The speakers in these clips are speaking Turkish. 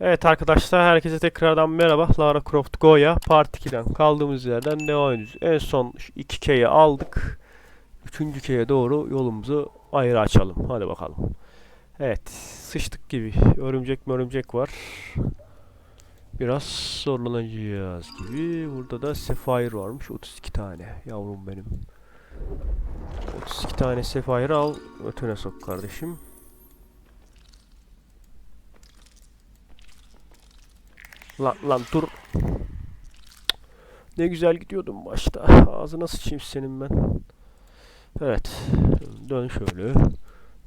Evet arkadaşlar herkese tekrardan merhaba. Lara Croft Go'ya Part 2'den kaldığımız yerden devam ediyoruz. En son 2K'yi aldık. 3. K'ye doğru yolumuzu ayrı açalım. Hadi bakalım. Evet sıçtık gibi. Örümcek mi örümcek var. Biraz zorlanacağız gibi. Burada da Sapphire varmış. 32 tane. Yavrum benim. 32 tane Sapphire al. Ötüne sok kardeşim. Lan lan dur. Ne güzel gidiyordum başta. Ağzına sıçayım senin ben. Evet. Dön şöyle.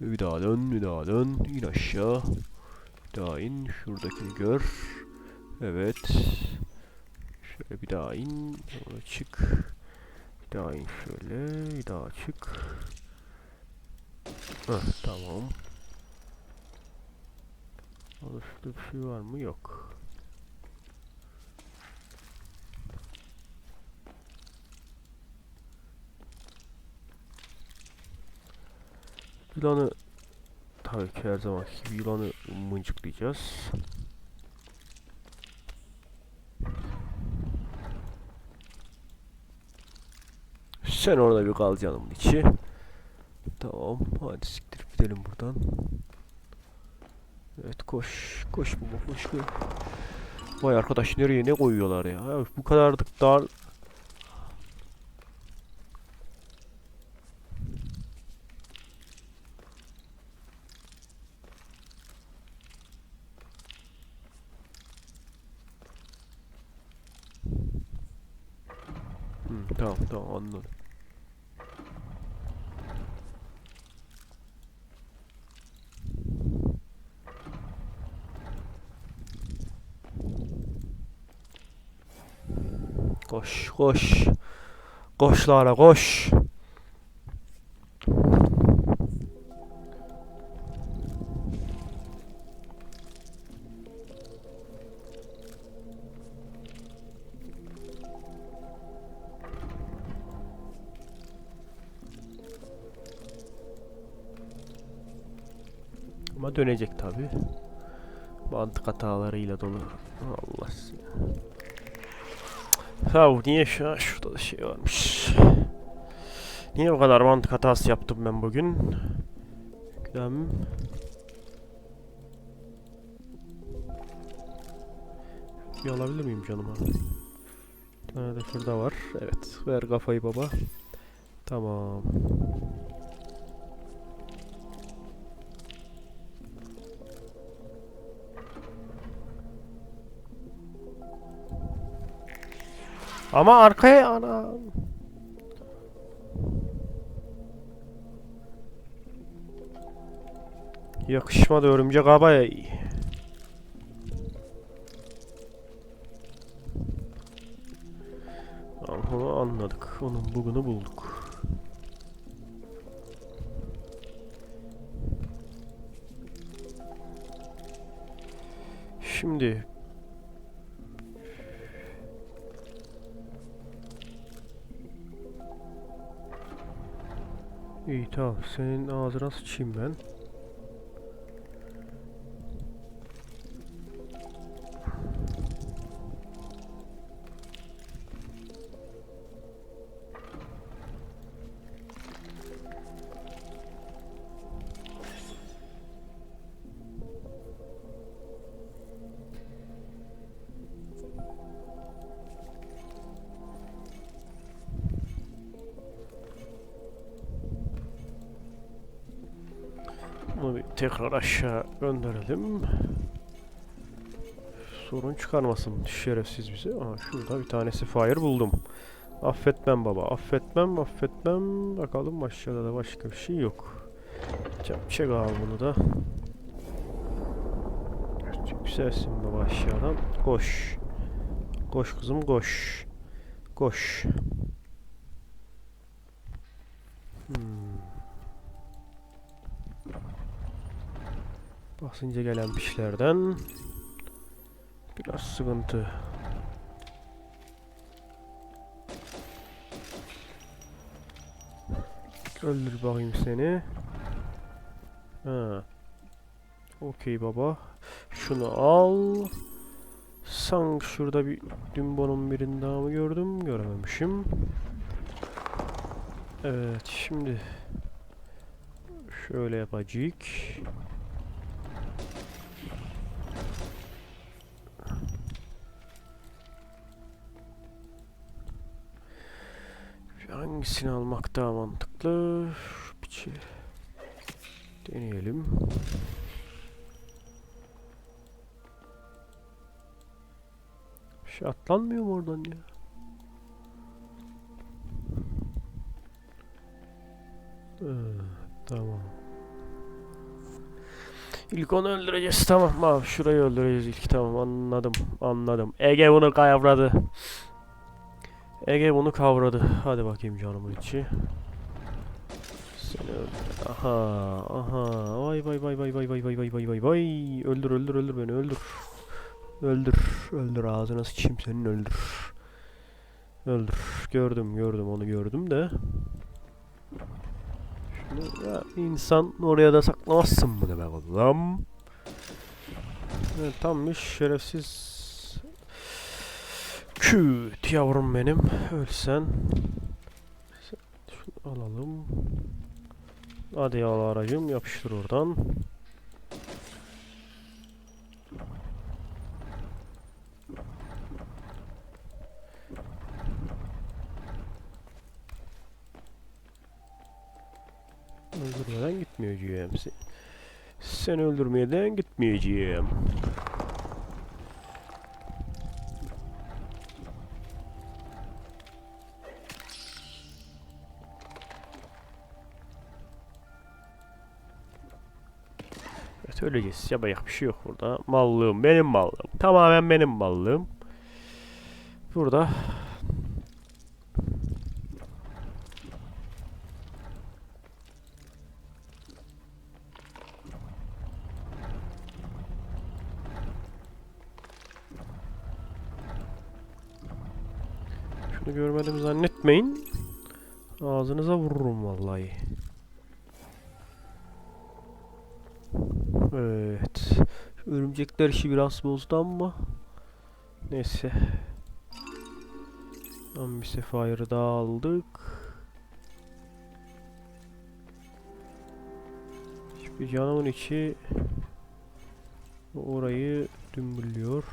Bir daha dön, bir daha dön. İn aşağı. Bir daha in. Şuradakini gör. Evet. Şöyle bir daha in. Sonra çık. Bir daha in şöyle. Bir daha çık. Heh, tamam. Şurada bir şey var mı? Yok. Yılanı tabii ki her zamanki gibi yılanı mıncıklayacağız. Sen orada bir kal canımın içi. Tamam hadi siktir gidelim buradan. Evet koş koş baba koş koş. Vay arkadaş nereye ne koyuyorlar ya bu kadardık dar Hı, tamam tamam anladım. Koş koş. Lara koş. Ama dönecek tabi. Mantık hatalarıyla dolu. Allah Ya niye şu şurada da şey varmış. Niye bu kadar mantık hatası yaptım ben bugün? Yüklem. Bir alabilir miyim canıma? Bir tane de şurada var. Evet. Ver kafayı baba. Tamam. Ama arkaya ana. Yakışmadı örümcek abay. Onu anladık. Onun bugünü bulduk. Şimdi İyi tamam. Senin ağzına sıçayım ben. Tekrar aşağı gönderelim. Sorun çıkarmasın şerefsiz bize. Aha şurada bir tanesi fire buldum. Affetmem baba. Affetmem, affetmem. Bakalım aşağıda da başka bir şey yok. Çek, abi bunu da. Yükselsin baba aşağıdan. Koş. Koş kızım koş. Koş. Hmm. Basınca gelen pişlerden biraz sıkıntı. Öldür bakayım seni. Ha. Okey baba. Şunu al. Sanki şurada bir dümbonun birini daha mı gördüm? Görememişim. Evet şimdi şöyle yapacak. Hangisini almak daha mantıklı? Şu piçi deneyelim. Bir şey atlanmıyor mu oradan ya? Ee, tamam. İlk onu öldüreceğiz tamam abi şurayı öldüreceğiz ilk tamam anladım anladım Ege bunu kavradı Ege bunu kavradı. Hadi bakayım canımın içi. Seni öldür. Aha aha. Vay vay vay vay vay vay vay vay vay vay vay. Öldür öldür öldür beni öldür. Öldür öldür ağzına sıçayım senin öldür. Öldür. Gördüm gördüm onu gördüm de. Şunu ya insan oraya da saklamazsın mı be oğlum. Evet tammış şerefsiz Küt yavrum benim ölsen Şunu alalım Hadi al aracım yapıştır oradan Öldürmeden gitmeyeceğim. Sen, seni öldürmeden gitmeyeceğim. Öleceğiz. Yapacak bir şey yok burada. Mallığım benim mallığım. Tamamen benim mallığım. Burada Şunu görmedim zannetmeyin. Ağzınıza vururum vallahi. Evet. Şu Örümcekler işi biraz bozdu ama. Neyse. Tam bir sefayırı daha aldık. Şimdi canımın içi orayı dümbüllüyor.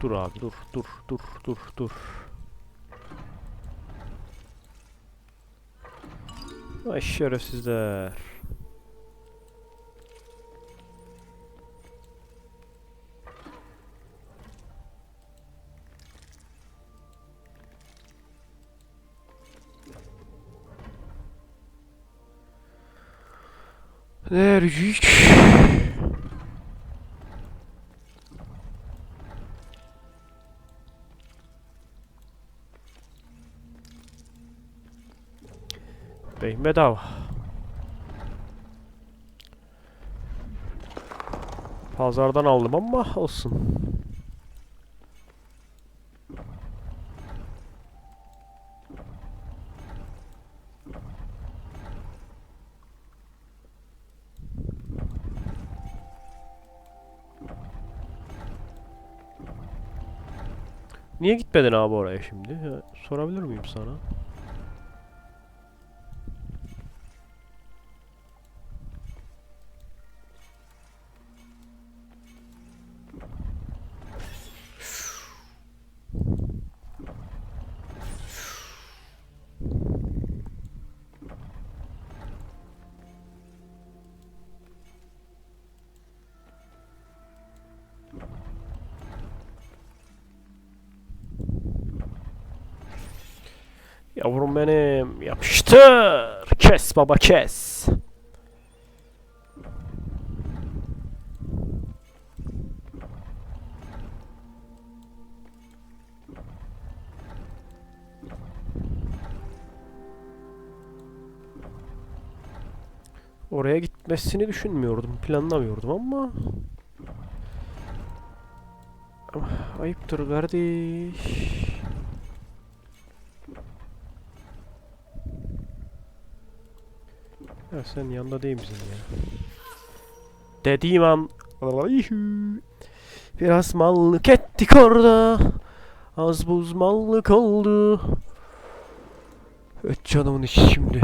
Dur abi dur dur dur dur dur. Ay şerefsizler. Nercik. Beyim bedava. Pazardan aldım ama olsun. Niye gitmedin abi oraya şimdi? Ya, sorabilir miyim sana? Yavrum benim yapıştır. Kes baba kes. Oraya gitmesini düşünmüyordum, planlamıyordum ama Ama ayıptır kardeş. Ya sen yanında değil misin ya? Dediğim an Biraz mallık ettik orada. Az buz mallık oldu. Öt canımın içi şimdi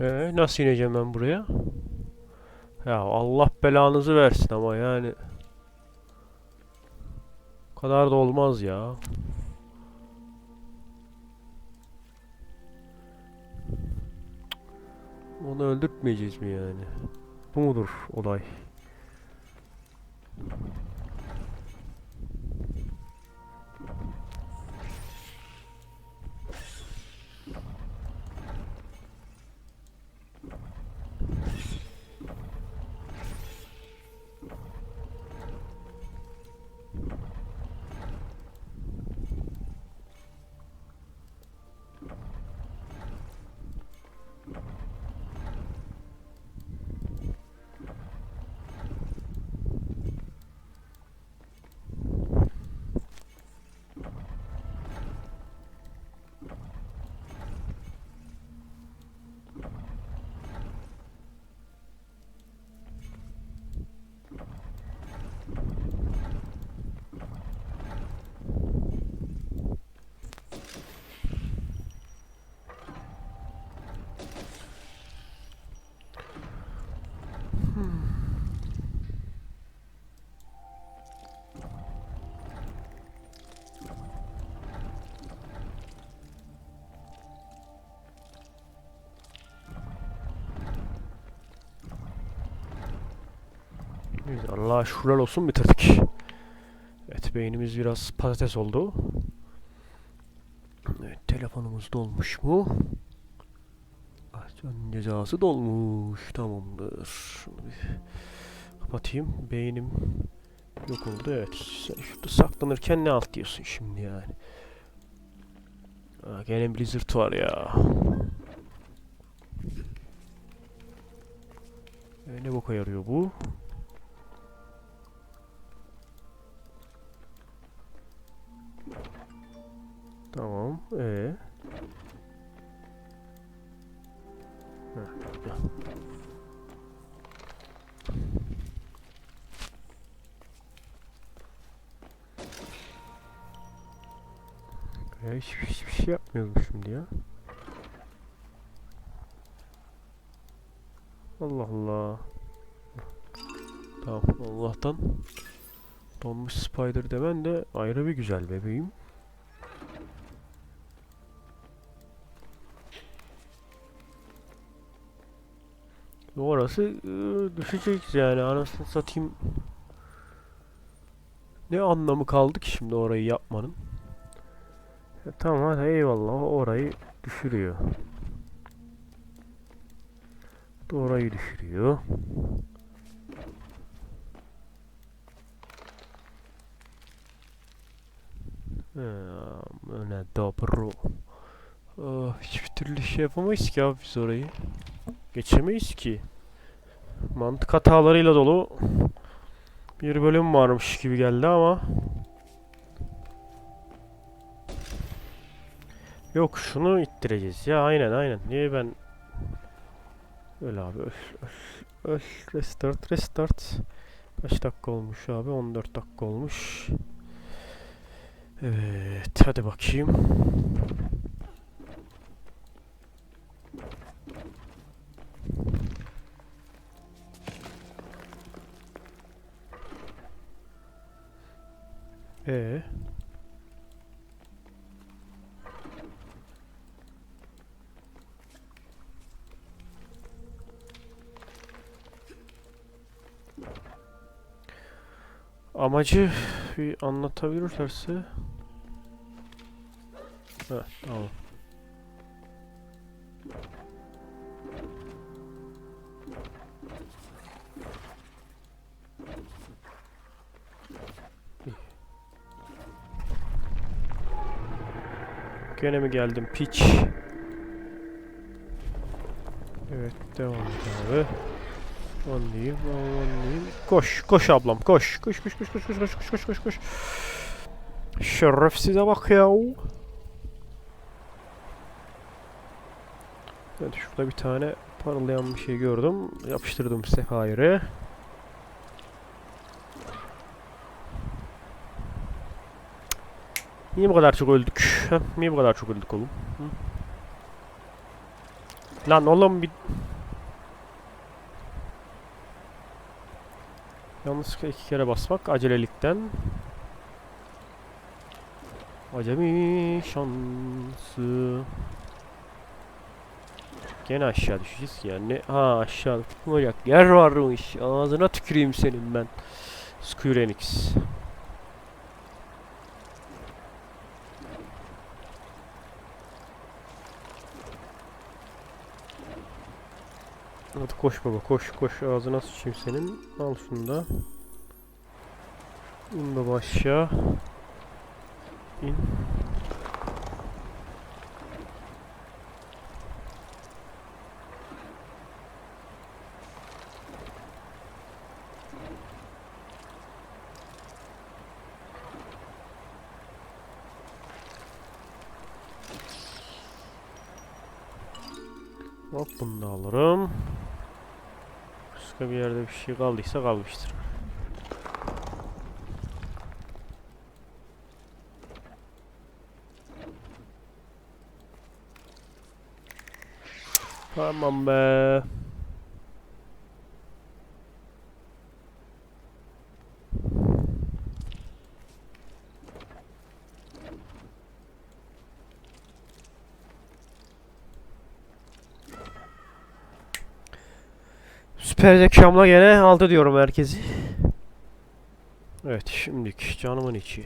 Ee, nasıl ineceğim ben buraya? Ya Allah belanızı versin ama yani. O kadar da olmaz ya. Onu öldürtmeyeceğiz mi yani? Bu mudur olay? Neyse, Allah'a şükürler olsun bitirdik. Evet beynimiz biraz patates oldu. Evet telefonumuz dolmuş mu? Can cezası dolmuş. Tamamdır. Şunu bir kapatayım. Beynim yok oldu. Evet. Sen şurada saklanırken ne alt diyorsun şimdi yani? Aa, gene Blizzard var ya. E, ne boka yarıyor bu? Ee. Ya. Hiçbir, hiçbir şey yapmıyordum şimdi ya. Allah Allah. Tamam Allah'tan donmuş spider demen de ayrı bir güzel bebeğim. Orası ıı, düşecek yani anasını satayım. Ne anlamı kaldı ki şimdi orayı yapmanın? E, tamam hadi eyvallah orayı düşürüyor. Orayı düşürüyor. Ne dobro. Ah, hiçbir türlü şey yapamayız ki abi biz orayı. Geçemeyiz ki. Mantık hatalarıyla dolu bir bölüm varmış gibi geldi ama Yok şunu ittireceğiz ya aynen aynen. Niye ben Öyle abi öf, öf. Öl. Restart. Restart. Kaç dakika olmuş abi? 14 dakika olmuş. Evet. Hadi bakayım. Ee. Amacı bir anlatabilirlerse. Evet, tamam. Gene mi geldim piç? Evet devam et abi. Anlayayım, anlayayım. Koş, koş ablam, koş. Koş, koş, koş, koş, koş, koş, koş, koş, koş, koş. Şerefsize bak ya. Evet, şurada bir tane parlayan bir şey gördüm. Yapıştırdım sefayre. Niye bu kadar çok öldük? Niye bu kadar çok öldük oğlum? Lan oğlum bir... Yanlışlıkla iki kere basmak acelelikten. Acemi şansı. Gene aşağı düşeceğiz ki yani. Ha aşağı tutmayacak yer varmış. Ağzına tüküreyim senin ben. Square Enix. Hadi koş baba koş koş ağzına sıçayım senin. Al şunu da. İn baba aşağı. İn. Hop bunu da alırım. Başka bir yerde bir şey kaldıysa kalmıştır. Tamam be. Süper zekamla gene aldı diyorum herkesi. Evet şimdiki canımın içi.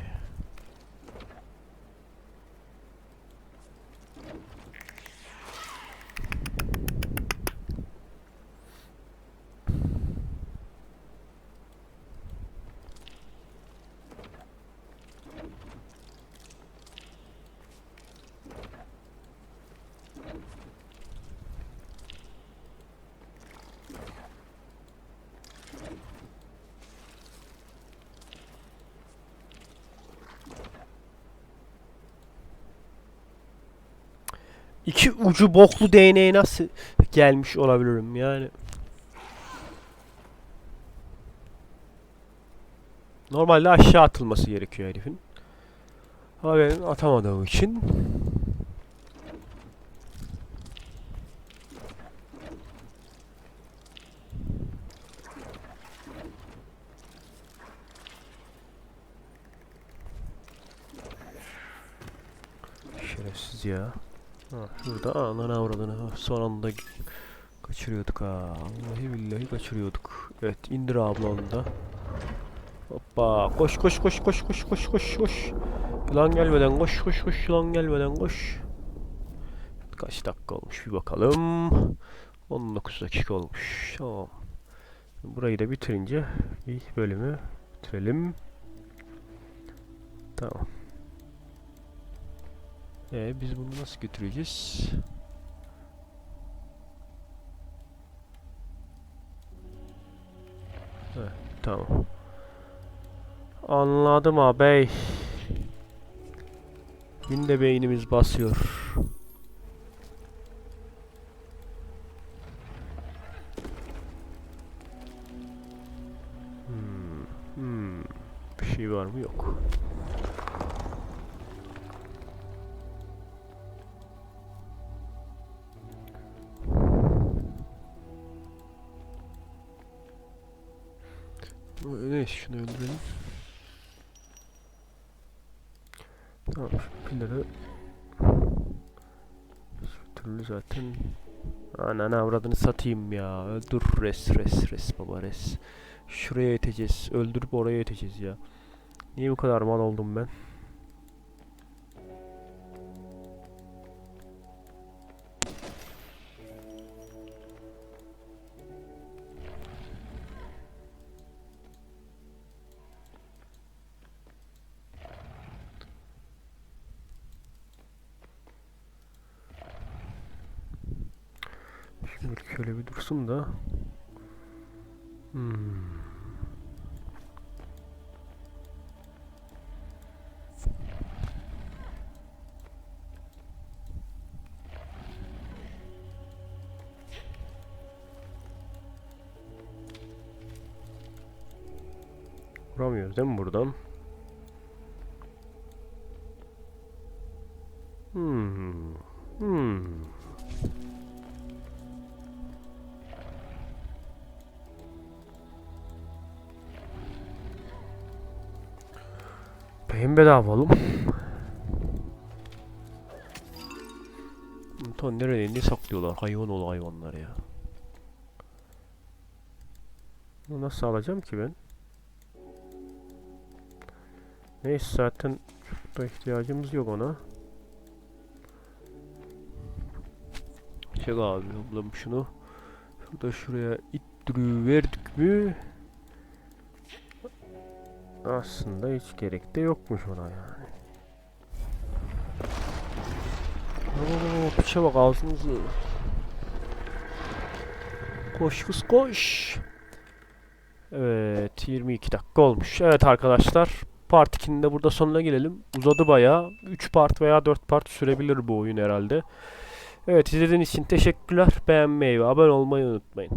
İki ucu boklu değneğe nasıl gelmiş olabilirim yani. Normalde aşağı atılması gerekiyor herifin. Ama ben atamadığım için Şerefsiz ya. Ha, şurada ananı avradını son anda kaçırıyorduk ha. Vallahi billahi kaçırıyorduk. Evet indir abla da. Hoppa koş koş koş koş koş koş koş koş. Yılan gelmeden koş koş koş yılan gelmeden koş. Kaç dakika olmuş bir bakalım. 19 dakika olmuş. Tamam. Burayı da bitirince ilk bölümü bitirelim. Tamam. Ee, biz bunu nasıl götüreceğiz? Heh, tamam. Anladım ağabey. Yine beynimiz basıyor. Hmm, hmm. Bir şey var mı? Yok. Tamam şu türlü zaten Ananı avradını satayım ya. Öldür res res res baba res. Şuraya iteceğiz. Öldürüp oraya iteceğiz ya. Niye bu kadar mal oldum ben? Şimdi şöyle bir dursun da. Hmm. Vuramıyoruz değil mi buradan? Hmm. Hmm. Beyin bedava oğlum. Ton nereye ne saklıyorlar hayvan ol hayvanlar ya. Bunu nasıl alacağım ki ben? Neyse zaten da ihtiyacımız yok ona. Çek abi ablam şunu. Şurada şuraya ittiriverdik mi? Aslında hiç gerek de yokmuş ona yani. Oo, piçe bak ağzınızı. Koş kız koş. Evet 22 dakika olmuş. Evet arkadaşlar part 2'nin de burada sonuna gelelim. Uzadı bayağı. 3 part veya 4 part sürebilir bu oyun herhalde. Evet izlediğiniz için teşekkürler. Beğenmeyi ve abone olmayı unutmayın.